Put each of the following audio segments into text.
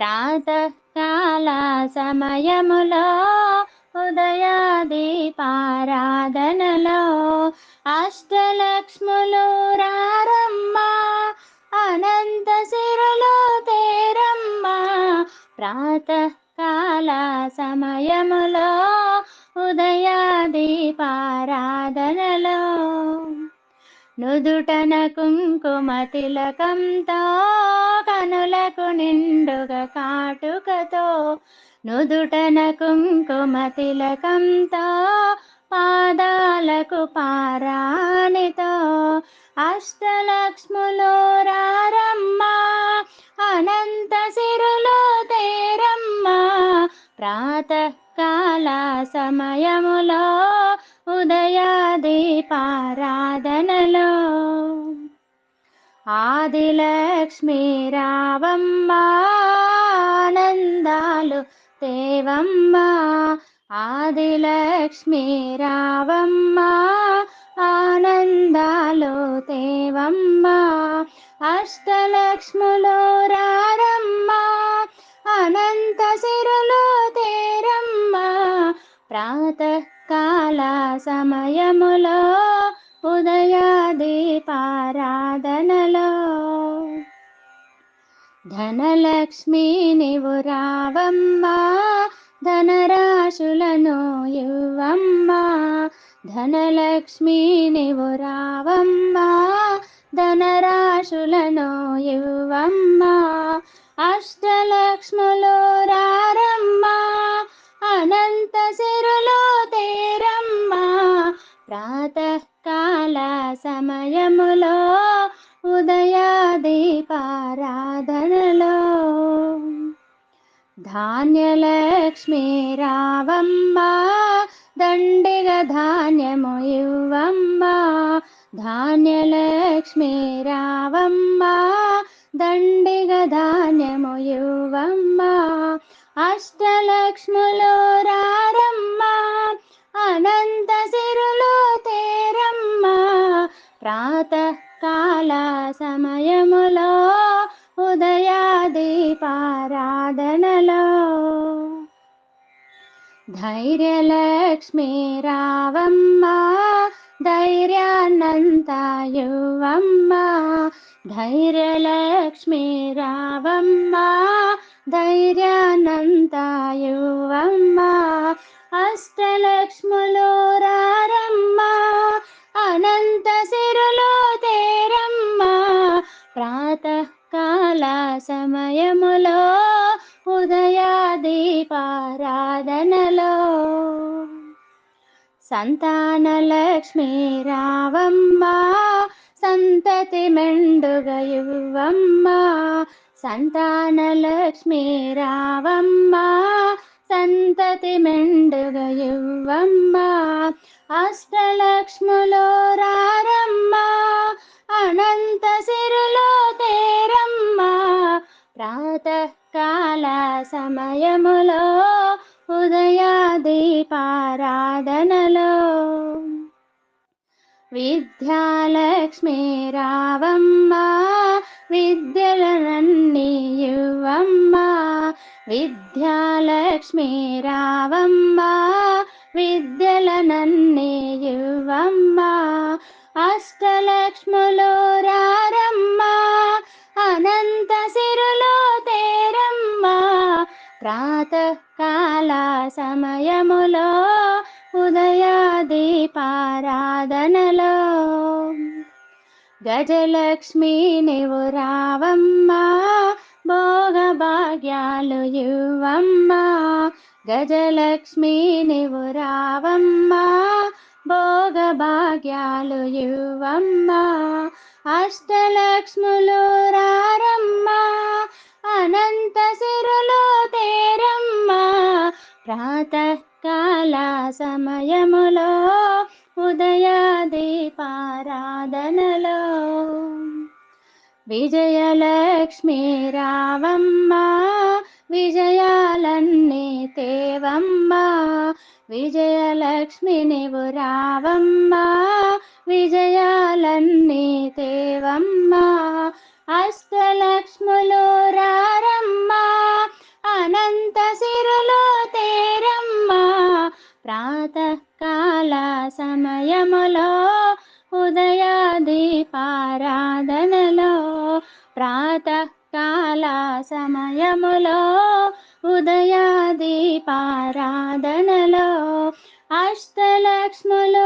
ప్రాతకాల సమయములో ఉదయాదీపారాధనలో అష్టలక్ష్ములు రా నుదుటన కుంకుమ తిలకంతో కనులకు నిండుగా కాటుకతో నుదుటన కుంకుమ తిలకంతో పాదాలకు పారాణితో అష్టలక్ష్ములు రారమ్మ అనంత సిరులు తేరమ్మ ప్రాతకాల సమయములో ఆదిలక్ష్మి రావమ్మ ఆనందాలు దేవమ్మ. ఆదిలక్ష్మి రావమ్మ ఆనందాలు దేవమ్మ. అష్టలక్ష్ములు రారమ్మ అనంత సిరులు తేరమ్మ. ప్రాతకాల సమయములో ఉదయాదీపారాధనలో ధనలక్ష్మి నీవు రావమ్మా ధనరాశులను ఇవ్వమ్మా ధనలక్ష్మి నీవు రావమ్మా ధనరాశులను ఇవ్వమ్మా అష్టలక్ష్ములు రారమ్మా అనంత శిరులో తేరమ్మా ప్రాతకాల సమ ధాన్యలక్ష్మి రావమ్మ దండిగ ధాన్యము ఇవ్వమ్మ. ధాన్యలక్ష్మి రావమ్మ దండిగ ధాన్యము ఇవ్వమ్మ. అష్టలక్ష్ములు రారమ్మ అనంత సిరులు తేరమ్మ. ప్రాతకాల సమయములో ధైర్యలక్ష్మి రావమ్మ ధైర్యాన్నంత యువమ్మ ధైర్యలక్ష్మి రావమ్మ ధైర్యాన్నంత యువమ్మ అష్టలక్ష్ములు రారమ్మ అనంత సిరులు తేరమ్మ ప్రాతకాల సమయములో ఉదయాదీపారా సంతానలక్ష్మి రావమ్మ సంతతి మెండుగా సంతాన లక్ష్మి రావమ్మ సంతతి మెండుగా ఇవ్వమ్మ. అష్టలక్ష్ములు రారమ్మ అనంత సిరులు తేరమ్మ. ప్రాతకాల సమయములో ఉదయాదీపారాధనలో. విద్యాలక్ష్మి రావమ్మ విద్యలనన్నీ ఇవ్వమ్మ. విద్యాలక్ష్మి రావమ్మ విద్యలనన్నీ ఇవ్వమ్మ. అష్టలక్ష్ములు రా సమయములో ఉదయాదీపారాధనలో. గజలక్ష్మి నీవు రావమ్మా భోగ భాగ్యాలు గజలక్ష్మి నీవు రావమ్మా భోగ భాగ్యాలు ఇవ్వమ్మ. అష్టలక్ష్ములు రారమ్మా అనంత సిరులు తేరమ్మ. ప్రాతకాల సమయములో ఉదయాదీపారాధనలో. విజయలక్ష్మి రావమ్మ విజయాలన్నీ తేవమ్మ. విజయలక్ష్మి నీవు రావమ్మ విజయాలన్నీ తేవమ్మ. అష్టలక్ష్ములు రా ఆరాధనలో ప్రాతకాల సమయములో ఉదయాదీపారాధనలో అష్టలక్ష్ములు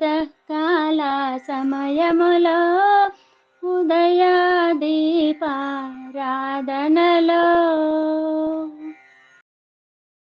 ప్రాతకాల సమయములో ఉదయాదీపారాధనలో.